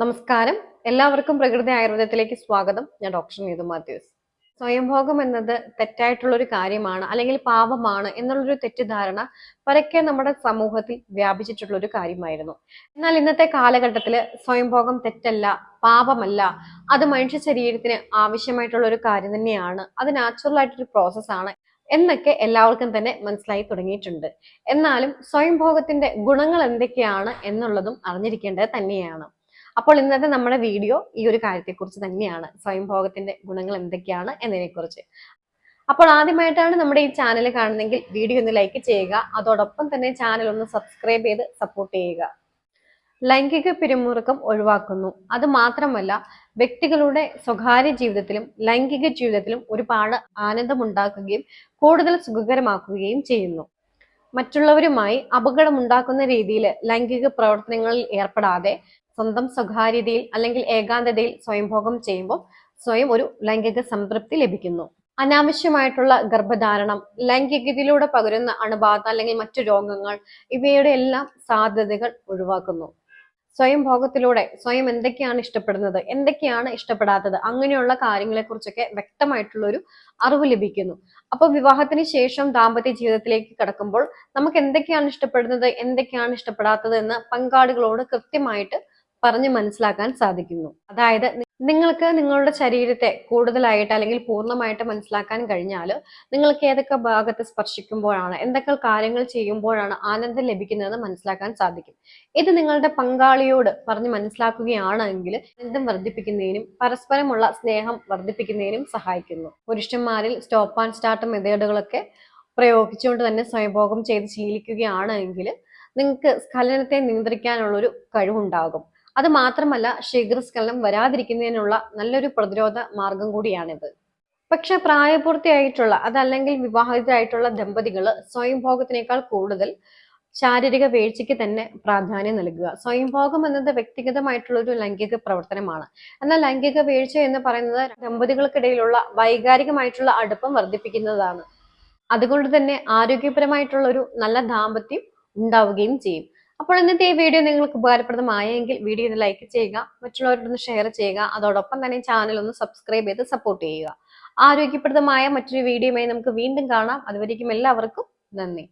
നമസ്കാരം. എല്ലാവർക്കും പ്രകൃതി ആയുർവേദത്തിലേക്ക് സ്വാഗതം. ഞാൻ ഡോക്ടർ നീതു മാത്യൂസ്. സ്വയംഭോഗം എന്നത് തെറ്റായിട്ടുള്ള ഒരു കാര്യമാണ് അല്ലെങ്കിൽ പാപമാണ് എന്നുള്ളൊരു തെറ്റിദ്ധാരണ പരക്കെ നമ്മുടെ സമൂഹത്തിൽ വ്യാപിച്ചിട്ടുള്ള ഒരു കാര്യമായിരുന്നു. എന്നാൽ ഇന്നത്തെ കാലഘട്ടത്തിൽ സ്വയംഭോഗം തെറ്റല്ല പാപമല്ല അത് മനുഷ്യ ശരീരത്തിന് ആവശ്യമായിട്ടുള്ള ഒരു കാര്യം തന്നെയാണ്. അത് നാച്ചുറൽ ആയിട്ടൊരു പ്രോസസ്സാണ് എന്നൊക്കെ എല്ലാവർക്കും തന്നെ മനസ്സിലായി തുടങ്ങിയിട്ടുണ്ട്. എന്നാലും സ്വയംഭോഗത്തിന്റെ ഗുണങ്ങൾ എന്തൊക്കെയാണ് എന്നുള്ളതും അറിഞ്ഞിരിക്കേണ്ടത് തന്നെയാണ്. അപ്പോൾ ഇന്നത്തെ നമ്മുടെ വീഡിയോ ഈ ഒരു കാര്യത്തെക്കുറിച്ച് തന്നെയാണ്. സ്വയംഭോഗത്തിന്റെ ഗുണങ്ങൾ എന്തൊക്കെയാണ് എന്നതിനെക്കുറിച്ച്. അപ്പോൾ ആദ്യമായിട്ടാണ് നമ്മുടെ ഈ ചാനൽ കാണുന്നെങ്കിൽ വീഡിയോ ഒന്ന് ലൈക്ക് ചെയ്യുക. അതോടൊപ്പം തന്നെ ചാനൽ ഒന്ന് സബ്സ്ക്രൈബ് ചെയ്ത് സപ്പോർട്ട് ചെയ്യുക. ലൈംഗിക പിരിമുറുക്കം ഒഴിവാക്കുന്നു. അത് മാത്രമല്ല വ്യക്തികളുടെ സ്വകാര്യ ജീവിതത്തിലും ലൈംഗിക ജീവിതത്തിലും ഒരുപാട് ആനന്ദമുണ്ടാക്കുകയും കൂടുതൽ സുഖകരമാക്കുകയും ചെയ്യുന്നു. മറ്റുള്ളവരുമായി അപകടമുണ്ടാക്കുന്ന രീതിയിൽ ലൈംഗിക പ്രവർത്തനങ്ങളിൽ ഏർപ്പെടാതെ സ്വന്തം സ്വകാര്യതയിൽ അല്ലെങ്കിൽ ഏകാന്തതയിൽ സ്വയംഭോഗം ചെയ്യുമ്പോൾ സ്വയം ഒരു ലൈംഗിക സംതൃപ്തി ലഭിക്കുന്നു. അനാവശ്യമായിട്ടുള്ള ഗർഭധാരണം ലൈംഗികതയിലൂടെ പകരുന്ന അണുബാധ അല്ലെങ്കിൽ മറ്റു രോഗങ്ങൾ ഇവയുടെ എല്ലാം സാധ്യതകൾ ഒഴിവാക്കുന്നു. സ്വയം ഭോഗത്തിലൂടെ സ്വയം എന്തൊക്കെയാണ് ഇഷ്ടപ്പെടുന്നത് എന്തൊക്കെയാണ് ഇഷ്ടപ്പെടാത്തത് അങ്ങനെയുള്ള കാര്യങ്ങളെ കുറിച്ചൊക്കെ വ്യക്തമായിട്ടുള്ള ഒരു അറിവ് ലഭിക്കുന്നു. അപ്പൊ വിവാഹത്തിന് ശേഷം ദാമ്പത്യ ജീവിതത്തിലേക്ക് കടക്കുമ്പോൾ നമുക്ക് എന്തൊക്കെയാണ് ഇഷ്ടപ്പെടുന്നത് എന്തൊക്കെയാണ് ഇഷ്ടപ്പെടാത്തത് എന്ന് പങ്കാളികളോട് കൃത്യമായിട്ട് പറഞ്ഞ് മനസ്സിലാക്കാൻ സാധിക്കുന്നു. അതായത് നിങ്ങൾക്ക് നിങ്ങളുടെ ശരീരത്തെ കൂടുതലായിട്ട് അല്ലെങ്കിൽ പൂർണമായിട്ട് മനസ്സിലാക്കാൻ കഴിഞ്ഞാൽ നിങ്ങൾക്ക് ഏതൊക്കെ ഭാഗത്ത് സ്പർശിക്കുമ്പോഴാണ് എന്തൊക്കെ കാര്യങ്ങൾ ചെയ്യുമ്പോഴാണ് ആനന്ദം ലഭിക്കുന്നതെന്ന് മനസ്സിലാക്കാൻ സാധിക്കും. ഇത് നിങ്ങളുടെ പങ്കാളിയോട് പറഞ്ഞ് മനസ്സിലാക്കുകയാണെങ്കിൽ ആനന്ദം വർദ്ധിപ്പിക്കുന്നതിനും പരസ്പരമുള്ള സ്നേഹം വർദ്ധിപ്പിക്കുന്നതിനും സഹായിക്കുന്നു. പുരുഷന്മാരിൽ സ്റ്റോപ്പ് ആൻഡ് സ്റ്റാർട്ട് മെത്തേഡുകളൊക്കെ പ്രയോഗിച്ചുകൊണ്ട് തന്നെ സ്വയംഭോഗം ചെയ്ത് ശീലിക്കുകയാണെങ്കിൽ നിങ്ങൾക്ക് സ്ഖലനത്തെ നിയന്ത്രിക്കാനുള്ളൊരു കഴിവുണ്ടാകും. അത് മാത്രമല്ല ശീഘ്രസ്ഖലനം വരാതിരിക്കുന്നതിനുള്ള നല്ലൊരു പ്രതിരോധ മാർഗം കൂടിയാണിത്. പക്ഷെ പ്രായപൂർത്തിയായിട്ടുള്ള അതല്ലെങ്കിൽ വിവാഹിതരായിട്ടുള്ള ദമ്പതികൾ സ്വയംഭോഗത്തിനേക്കാൾ കൂടുതൽ ശാരീരിക വീഴ്ചയ്ക്ക് തന്നെ പ്രാധാന്യം നൽകുക. സ്വയംഭോഗം എന്നത് വ്യക്തിഗതമായിട്ടുള്ള ഒരു ലൈംഗിക പ്രവർത്തനമാണ്. എന്നാൽ ലൈംഗിക വീഴ്ച എന്ന് പറയുന്നത് ദമ്പതികൾക്കിടയിലുള്ള വൈകാരികമായിട്ടുള്ള അടുപ്പം വർദ്ധിപ്പിക്കുന്നതാണ്. അതുകൊണ്ട് തന്നെ ആരോഗ്യപരമായിട്ടുള്ള ഒരു നല്ല ദാമ്പത്യം ഉണ്ടാവുകയും ചെയ്യും. അപ്പോൾ ഇന്നത്തെ ഈ വീഡിയോ നിങ്ങൾക്ക് ഉപകാരപ്രദമായെങ്കിൽ വീഡിയോ ഒന്ന് ലൈക്ക് ചെയ്യുക മറ്റുള്ളവരോടൊന്ന് ഷെയർ ചെയ്യുക അതോടൊപ്പം തന്നെ ചാനൽ ഒന്ന് സബ്സ്ക്രൈബ് ചെയ്ത് സപ്പോർട്ട് ചെയ്യുക. ആരോഗ്യപ്രദമായ മറ്റൊരു വീഡിയോയുമായി നമുക്ക് വീണ്ടും കാണാം. അതുവരേക്കും എല്ലാവർക്കും നന്ദി.